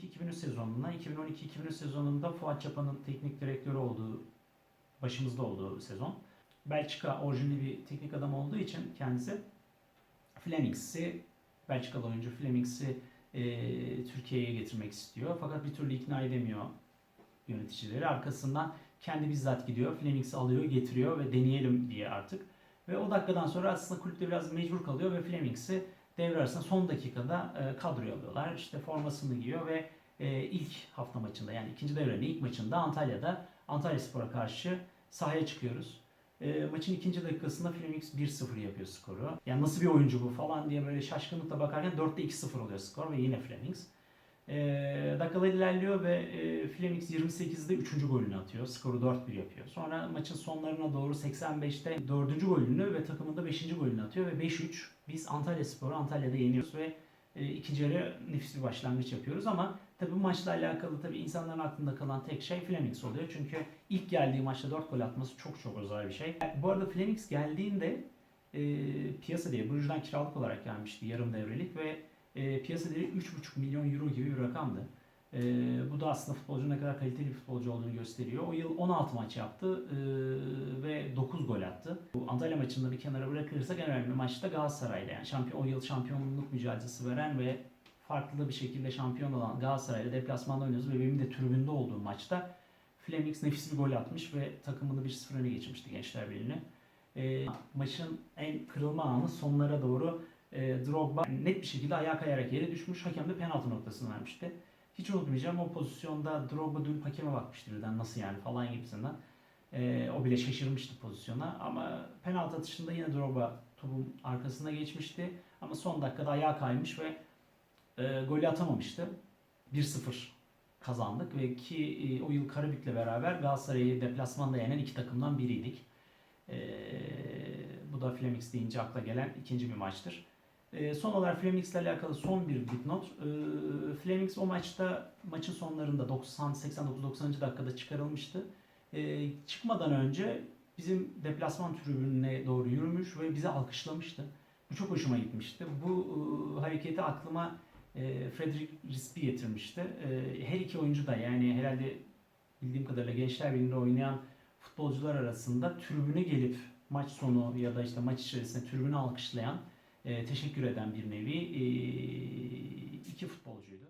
2012-2013 sezonuna. 2012-2013 sezonunda Fuat Çapa'nın teknik direktörü olduğu, başımızda olduğu sezon. Belçika orijinli bir teknik adam olduğu için kendisi Flemings'i, Belçikalı oyuncu Flemings'i e, Türkiye'ye getirmek istiyor. Fakat bir türlü ikna edemiyor yöneticileri. Arkasından kendi bizzat gidiyor. Flemings'i alıyor, getiriyor ve deneyelim diye artık. Ve o dakikadan sonra aslında kulüpte biraz mecbur kalıyor ve Flemings'i devre arasında son dakikada e, kadroya alıyorlar. İşte formasını giyiyor ve e, ilk hafta maçında yani ikinci devrenin ilk maçında Antalya'da Antalya Spor'a karşı sahaya çıkıyoruz. E, maçın ikinci dakikasında Flemings 1-0 yapıyor skoru. Yani nasıl bir oyuncu bu falan diye böyle şaşkınlıkla bakarken 4'te 2-0 oluyor skor ve yine Flemings. E, dakikalar ilerliyor ve e, Flemings 28'de 3. golünü atıyor. Skoru 4-1 yapıyor. Sonra maçın sonlarına doğru 85'te 4. golünü ve takımında 5. golünü atıyor ve 5-3 biz Antalya Spor'u Antalya'da yeniyoruz ve e, ikinci yarı nefis bir başlangıç yapıyoruz ama tabii bu maçla alakalı tabii insanların aklında kalan tek şey Flemings oluyor. Çünkü ilk geldiği maçta 4 gol atması çok çok özel bir şey. Bu arada Flemings geldiğinde e, piyasa diye Bruges'den kiralık olarak gelmişti yarım devrelik ve e, piyasa değeri 3,5 milyon euro gibi bir rakamdı. E, bu da aslında futbolcunun ne kadar kaliteli bir futbolcu olduğunu gösteriyor. O yıl 16 maç yaptı e, ve 9 gol attı. Bu Antalya maçında bir kenara bırakırsak en önemli maçta Galatasaray'la yani şampiyon, o yıl şampiyonluk mücadelesi veren ve farklı bir şekilde şampiyon olan Galatasaray'la deplasmanda oynuyoruz ve benim de tribünde olduğum maçta Flemings nefis bir gol atmış ve takımını 1-0 öne geçirmişti Gençler Birliği'ni. E, maçın en kırılma anı sonlara doğru e, Drogba net bir şekilde ayağa kayarak yere düşmüş. Hakem de penaltı noktasını vermişti. Hiç unutmayacağım o pozisyonda Drogba dün hakeme bakmıştı birden nasıl yani falan gibisinden. E, o bile şaşırmıştı pozisyona ama penaltı atışında yine Drogba topun arkasına geçmişti. Ama son dakikada ayağa kaymış ve e, golü atamamıştı. 1-0 kazandık ve ki e, o yıl Karabük'le beraber Galatasaray'ı deplasmanda yenen iki takımdan biriydik. E, bu da Flemings deyince akla gelen ikinci bir maçtır. E, son olarak Flemings ile alakalı son bir dipnot. E, Flemings o maçta maçın sonlarında 90 89 90. dakikada çıkarılmıştı. E, çıkmadan önce bizim deplasman tribününe doğru yürümüş ve bizi alkışlamıştı. Bu çok hoşuma gitmişti. Bu e, hareketi aklıma e, Frederick Rispi getirmişti. E, her iki oyuncu da yani herhalde bildiğim kadarıyla Gençler Birliği'nde oynayan futbolcular arasında tribüne gelip maç sonu ya da işte maç içerisinde tribünü alkışlayan, teşekkür eden bir nevi e, iki futbolcuydu.